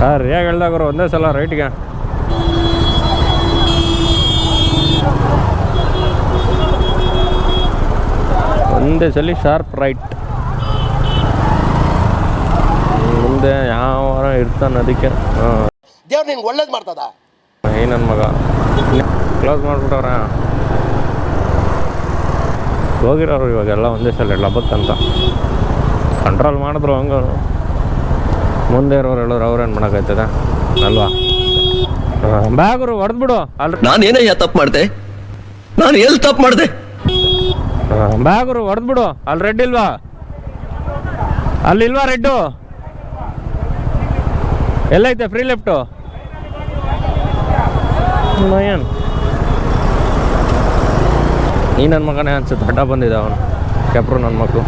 ಹೇಳ್ದಾಗ್ರು ಒಂದೇ ಸಲ ರೈಟ್ಗೆ. ಒಂದೇ ಸಲ ಶಾರ್ಪ್ ರೈಟ್. ಮುಂದೆ ಯಾವ ಇರ್ತಾನೆ ಅದಕ್ಕೆ. ಹಾಂ. ದೇವ್ರು ನಿನ್ಗೆ ಒಳ್ಳೇದು ಮಾಡ್ತದ? ಏ ನನ್ನ ಮಗ. ಕ್ಲೋಸ್ ಮಾಡಿಬಿಟ್ಟವ್ರ. ಹೋಗಿರೋರು ಇವಾಗೆಲ್ಲ ಒಂದೇ ಸಲ ಲಬತ್ತಂತ ಕಂಟ್ರೋಲ್ ಮಾಡಿದ್ರು ಹಂಗ ಮುಂದೆ ಇರೋರು ಹೇಳೋರು ಅವ್ರೇನು ಮಾಡೋಕ್ಕಾಯ್ತದ? ಅಲ್ವಾ? ಬ್ಯಾಗರು ಹೊಡೆದ್ಬಿಡು. ಅಲ್ರಿ. ನಾನು ಏನಯ್ಯ ತಪ್ಪು ಮಾಡ್ದೆ? ನಾನು ಎಲ್ಲಿ ತಪ್ಪು ಮಾಡ್ದೆ? ಬ್ಯಾಗರು ಹೊಡೆದ್ಬಿಡು. ಅಲ್ಲಿ ರೆಡ್ ಇಲ್ವಾ? ಅಲ್ಲಿಲ್ವಾ ರೆಡ್ಡು? ಎಲ್ಲೈತೆ ಫ್ರೀ ಲೆಫ್ಟು ಏನು? ನೀ ನನ್ನ ಮಗನೇ ಅನ್ಸುತ್ತೆ ಅಡ್ಡ ಬಂದಿದ್ದ ಅವನು. ಕೆಪ್ರು ನನ್ನ ಮಕ್ಕಳು